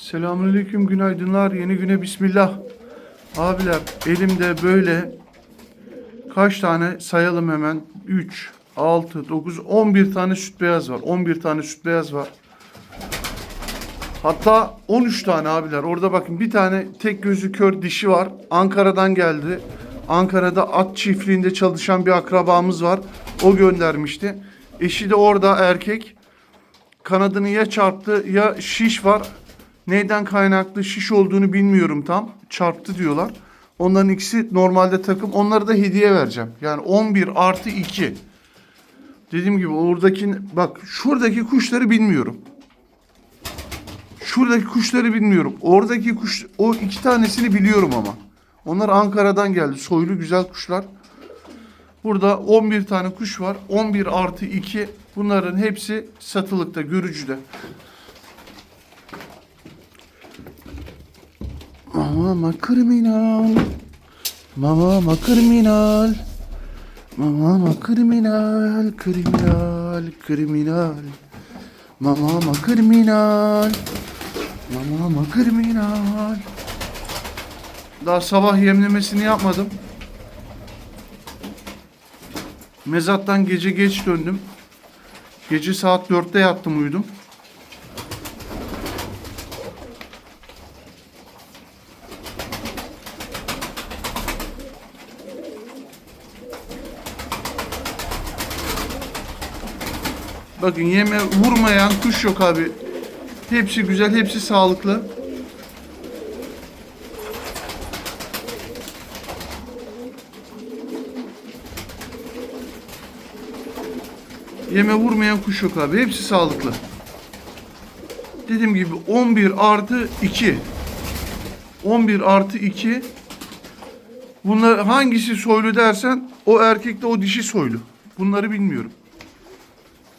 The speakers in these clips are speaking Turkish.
Selamünaleyküm, günaydınlar. Yeni güne bismillah. Abiler elimde böyle kaç tane sayalım hemen. 3, 6, 9, 11 tane süt beyaz var. 11 tane süt beyaz var. Hatta 13 tane abiler. Orada bakın bir tane tek gözü kör dişi var. Ankara'dan geldi. Ankara'da at çiftliğinde çalışan bir akrabamız var. O göndermişti. Eşi de orada erkek. Kanadını ya çarptı ya şiş var. Neyden kaynaklı şiş olduğunu bilmiyorum tam. Çarptı diyorlar. Onların ikisi normalde takım. Onları da hediye vereceğim. Yani 11 artı 2. Dediğim gibi oradaki bak şuradaki kuşları bilmiyorum. Şuradaki kuşları bilmiyorum. Oradaki kuş o iki tanesini biliyorum ama. Onlar Ankara'dan geldi. Soylu güzel kuşlar. Burada 11 tane kuş var. 11 artı 2. Bunların hepsi satılıkta, görücüde. Mama kriminal. Mama kriminal. Mama kriminal, kriminal, kriminal. Mama kriminal. Mama kriminal. Daha sabah yemlemesini yapmadım. Mezattan gece geç döndüm. Gece saat 4'te yattım uyudum. Bakın yeme vurmayan kuş yok abi. Hepsi güzel, hepsi sağlıklı. Yeme vurmayan kuş yok abi. Hepsi sağlıklı. Dediğim gibi 11 artı 2. 11 artı 2. Bunlar hangisi soylu dersen o erkekte o dişi soylu. Bunları bilmiyorum.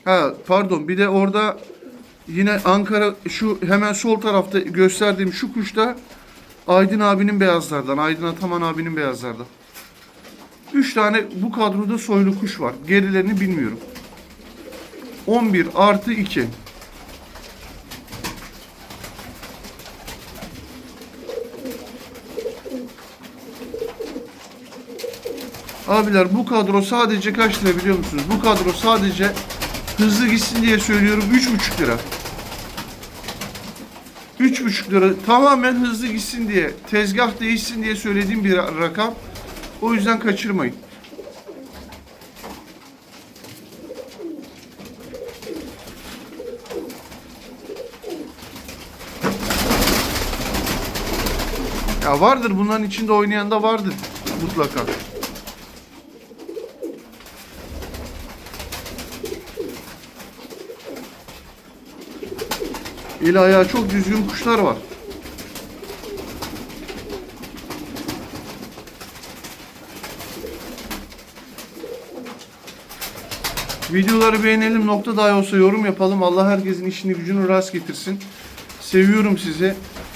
Ha pardon bir de orada yine Ankara şu hemen sol tarafta gösterdiğim şu kuşta Aydın abinin beyazlardan. Aydın Ataman abinin beyazlardan. Üç tane bu kadroda soylu kuş var. Gerilerini bilmiyorum. 11 artı 2. Abiler bu kadro sadece kaç lira biliyor musunuz? Bu kadro sadece hızlı gitsin diye söylüyorum 3,5 lira. 3,5 lira tamamen hızlı gitsin diye, tezgah değişsin diye söylediğim bir rakam. O yüzden kaçırmayın. Ya vardır bunların içinde oynayan da vardır mutlaka. El ayağı çok düzgün kuşlar var. Videoları beğenelim. Nokta dahi olsa yorum yapalım. Allah herkesin işini gücünü rast getirsin. Seviyorum sizi.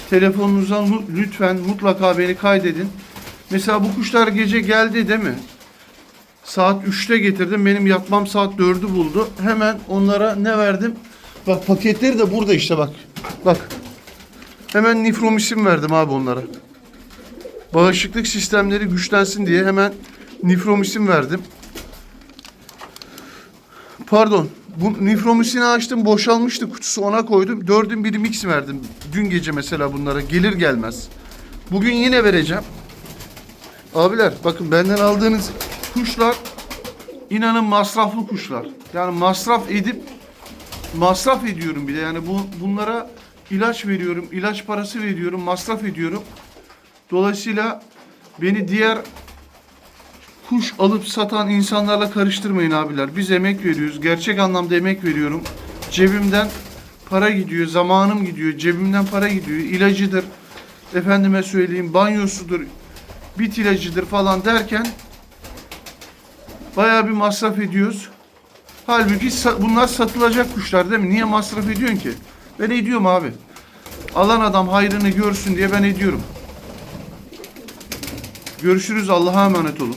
Telefonunuzdan mu- lütfen mutlaka beni kaydedin. Mesela bu kuşlar gece geldi değil mi? Saat 3'te getirdim. Benim yatmam saat 4'ü buldu. Hemen onlara ne verdim? Bak paketleri de burada işte bak. Bak. Hemen nifromisin verdim abi onlara. Bağışıklık sistemleri güçlensin diye hemen nifromisin verdim. Pardon. Bu nifromisini açtım boşalmıştı kutusu ona koydum. Dördün biri mix verdim. Dün gece mesela bunlara gelir gelmez. Bugün yine vereceğim. Abiler bakın benden aldığınız kuşlar inanın masraflı kuşlar. Yani masraf edip masraf ediyorum bir de. Yani bu bunlara ilaç veriyorum, ilaç parası veriyorum, masraf ediyorum. Dolayısıyla beni diğer kuş alıp satan insanlarla karıştırmayın abiler. Biz emek veriyoruz. Gerçek anlamda emek veriyorum. Cebimden para gidiyor, zamanım gidiyor, cebimden para gidiyor. İlacıdır, efendime söyleyeyim banyosudur, bit ilacıdır falan derken bayağı bir masraf ediyoruz. Halbuki sa- bunlar satılacak kuşlar değil mi? Niye masraf ediyorsun ki? Ben ediyorum abi. Alan adam hayrını görsün diye ben ediyorum. Görüşürüz. Allah'a emanet olun.